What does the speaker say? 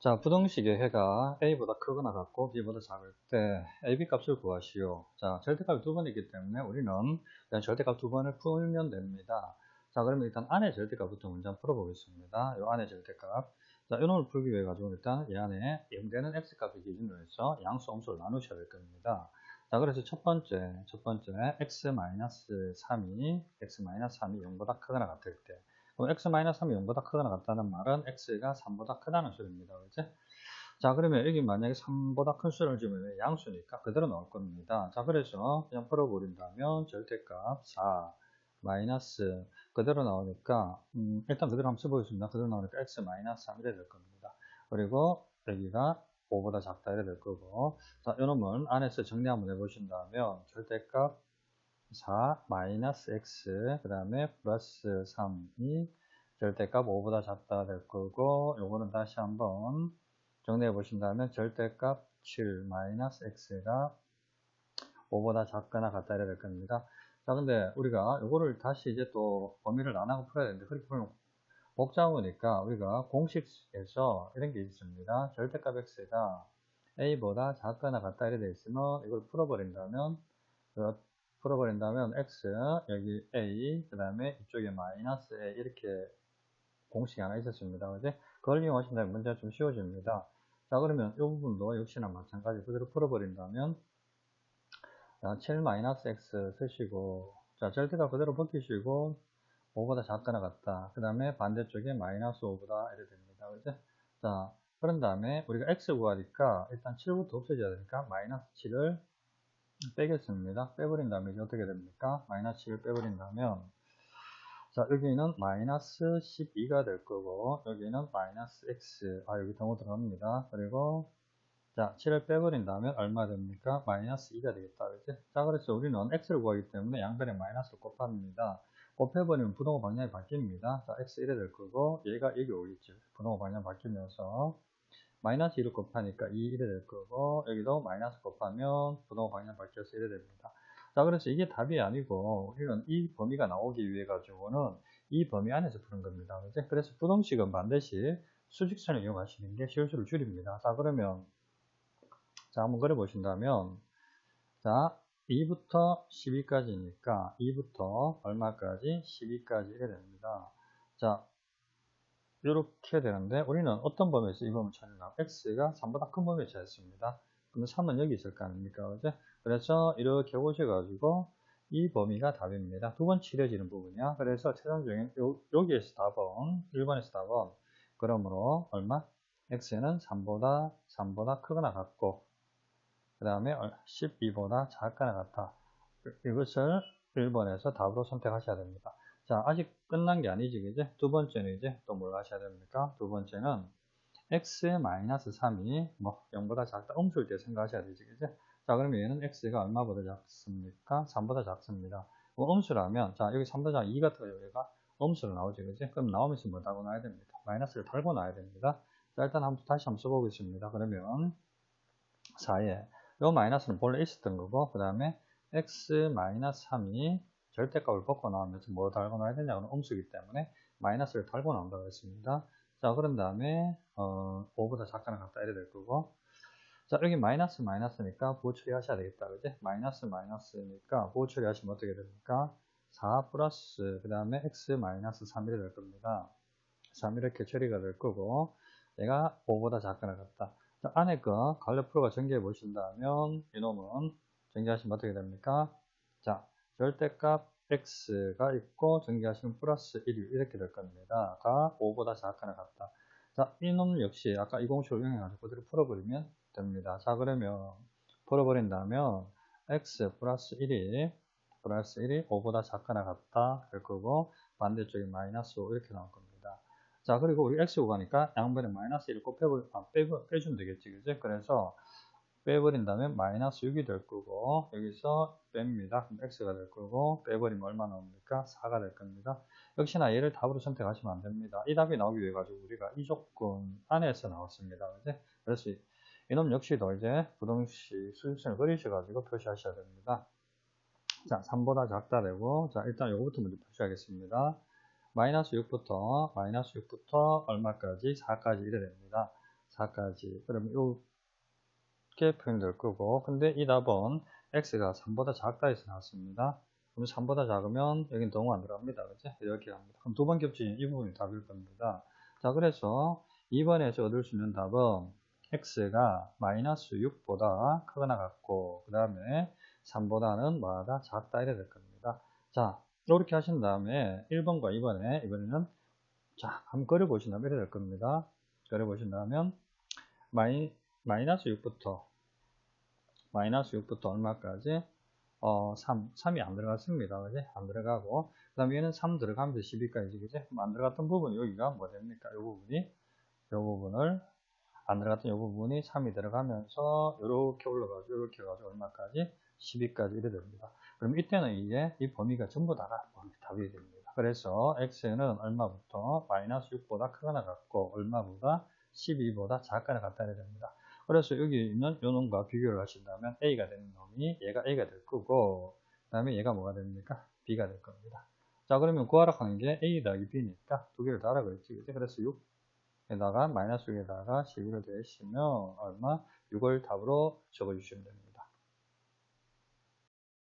자, 부등식의 해가 a보다 크거나 같고 b보다 작을 때 ab 값을 구하시오. 자, 절대값이 두 번이기 때문에 우리는 그냥 절대값 두 번을 풀면 됩니다. 자, 그러면 일단 안에 절대값부터 먼저 풀어보겠습니다. 이 안에 절대값. 자, 이 놈을 풀기 위해 가지고 일단 이 안에 0되는 x값을 기준으로 해서 양수, 음수를 나누셔야 될 겁니다. 자, 그래서 첫 번째, 첫 번째, x-3이, x-3이 0보다 크거나 같을 때. 그럼 x-3이 0보다 크거나 같다는 말은 x가 3보다 크다는 소리입니다. 그죠? 자, 그러면 여기 만약에 3보다 큰 수를 주면 양수니까 그대로 나올 겁니다. 자, 그래서 그냥 풀어버린다면 절대값 4 마이너스 그대로 나오니까 음, 일단 그대로 한번 써보겠습니다. 그대로 나오니까 x 마이너스 3 이래 될 겁니다. 그리고 여기가 5보다 작다 이래 될 거고 자, 이놈은 안에서 정리 한번 해보신다면 절대값 4 마이너스 x 그 다음에 플러스 3이 절대값 5보다 작다 될 거고 요거는 다시 한번 정리해 보신다면 절대값 7 마이너스 x가 5보다 작거나 같다 이래 될 겁니다. 자 근데 우리가 요거를 다시 이제 또 범위를 나눠고 풀어야 되는데 그렇게 풀면 복잡하니까 우리가 공식에서 이런 게 있습니다. 절대값 x가 a보다 작거나 같다 이래 돼 있으면 이걸 풀어버린다면 풀어버린다면 x 여기 a 그 다음에 이쪽에 마이너스 a 이렇게 공식이 하나 있었습니다. 그지? 그걸 이용하신다면 문제가 좀 쉬워집니다. 자 그러면 이 부분도 역시나 마찬가지 그대로 풀어버린다면 자, 7 마이너스 x 쓰시고 자 절대값 그대로 벗기시고 5보다 작거나 같다. 그 다음에 반대쪽에 마이너스 5보다 이래 됩니다. 그죠? 자 그런 다음에 우리가 x 구하니까 일단 7부터 없어져야 되니까 마이너스 7을 빼겠습니다. 빼버린 다음에 이제 어떻게 됩니까? 마이너스 7을 빼버린다면 자 여기는 마이너스 12가 될 거고 여기는 마이너스 x 아 여기 동호 들어갑니다. 그리고 자 7을 빼버린 다음에 얼마 됩니까? 마이너스 2가 되겠다. 그렇지? 자 그래서 우리는 x를 구하기 때문에 양변에 마이너스를 곱합니다. 곱해버리면 부동호 방향이 바뀝니다. 자 x 1이 될 거고 얘가 여기 오겠죠. 부동호 방향 바뀌면서 마이너스 1을 곱하니까 2, 1이 될 거고 여기도 마이너스 곱하면 부동호 방향 바뀌어서 1이 됩니다. 자 그래서 이게 답이 아니고 우리는 이 범위가 나오기 위해 가지고는 이 범위 안에서 푸는 겁니다. 그죠? 그래서 부동식은 반드시 수직선을 이용하시는 게 실수를 줄입니다. 자 그러면 자 한번 그려 보신다면 자 2부터 12까지니까 2부터 얼마까지? 12까지 이래 됩니다. 자 이렇게 되는데 우리는 어떤 범위에서 이 범위를 찾느냐 x가 3보다 큰 범위를 찾았습니다. 그러면 3은 여기 있을 거 아닙니까? 그죠? 그래서 이렇게 오셔가지고 이 범위가 답입니다. 두 번 칠해지는 부분이야. 그래서 최종적인 여기에서 답은 1번에서 답은 그러므로 얼마? x는 3보다 3보다 크거나 같고 그 다음에 12보다 작거나 같다. 이것을 1번에서 답으로 선택하셔야 됩니다. 자, 아직 끝난 게 아니지, 그제? 두 번째는 이제 또 뭘 하셔야 됩니까? 두 번째는 x-3이 뭐 0보다 작다, 음수일 때 생각하셔야 되지, 그제? 자, 그러면 얘는 x가 얼마보다 작습니까? 3보다 작습니다. 뭐 음수라면, 자, 여기 3보다 작 2 같은 거 여기가 음수로 나오지, 그제? 그럼 나오면서 뭐 달고 나야 됩니다. 마이너스를 달고 나야 됩니다. 자, 일단 한번 다시 한번 써보겠습니다. 그러면 4에 요 마이너스는 본래 있었던 거고, 그 다음에 x-3이 절대값을 벗고 나오면서 뭐 달고 나야 되냐고는 음수기 때문에 마이너스를 달고 나온다고 했습니다. 자, 그런 다음에, 어, 5보다 작거나 같다 이래 될 거고. 자, 여기 마이너스 마이너스니까 부호 처리하셔야 되겠다. 그지? 마이너스 마이너스니까 부호 처리하시면 어떻게 됩니까? 4 플러스, 그 다음에 x 마이너스 3 이래 될 겁니다. 3 이렇게 처리가 될 거고, 얘가 5보다 작거나 같다. 자, 안에 거 갈래 프로가 전개해 보신다면, 이놈은 전개하시면 어떻게 됩니까? 자, 절대값 x가 있고 전개하시면 플러스 1이 이렇게 될 겁니다. 가 5보다 작거나 같다. 자, 이놈 역시 아까 이 공식을 이용해가지고 그대로 풀어버리면 됩니다. 자, 그러면 풀어버린다면 x 플러스 1이 플러스 1이 5보다 작거나 같다 될 거고 반대쪽에 마이너스 5 이렇게 나올 겁니다. 자, 그리고 우리 x 구하니까 양변에 마이너스 1을 꼭 빼버, 아, 빼, 빼주면 되겠지, 그죠? 그래서 빼버린다면 마이너스 6이 될 거고 여기서 뺍니다. 그럼 x가 될 거고 빼버리면 얼마 나옵니까? 4가 될 겁니다. 역시나 얘를 답으로 선택하시면 안 됩니다. 이 답이 나오기 위해 가지고 우리가 이 조건 안에서 나왔습니다. 그죠? 그래서 이놈 역시도 이제 부동식 수직선을 그리셔가지고 표시하셔야 됩니다. 자, 3보다 작다 되고 자 일단 요거부터 먼저 표시하겠습니다. 마이너스 6부터 마이너스 6부터 얼마까지? 4까지 이래 됩니다. 4까지. 그러면 이 렇게 표현될 거고, 근데 이 답은 x가 3보다 작다 해서 나왔습니다. 그럼 3보다 작으면 여긴 동호 안 들어갑니다. 그죠? 이렇게 갑니다. 그럼 두 번 겹치는 이 부분이 답일 겁니다. 자, 그래서 2번에서 얻을 수 있는 답은 x가 마이너스 6보다 크거나 같고, 그 다음에 3보다는 뭐하다? 작다 이래 될 겁니다. 자, 이렇게 하신 다음에 1번과 2번에 이번에는 자, 한번 그려보신다면 이래 될 겁니다. 그려보신다면 마이, 마이너스 6부터 마이너스 6부터 얼마까지? 어, 3, 3이 안 들어갔습니다. 그지? 안 들어가고. 그 다음에 얘는 3 들어가면서 12까지, 그지? 안 들어갔던 부분, 여기가 뭐 됩니까? 이 부분이, 이 부분을, 안 들어갔던 이 부분이 3이 들어가면서, 이렇게 올라가죠. 이렇게 가지고 얼마까지? 12까지 이래 됩니다. 그럼 이때는 이제 이 범위가 전부 다가 답이 됩니다. 그래서 x는 얼마부터 마이너스 6보다 크거나 같고 얼마보다 12보다 작거나 같다 이래 됩니다. 그래서 여기 있는 요 놈과 비교를 하신다면 a가 되는 놈이 얘가 a가 될 거고 그 다음에 얘가 뭐가 됩니까? b가 될 겁니다. 자 그러면 구하라 하는 게 a 더하기 b니까 두 개를 달아 그랬지 그치? 그래서 6에다가 마이너스 6에다가 12를 대시면 얼마? 6을 답으로 적어주시면 됩니다.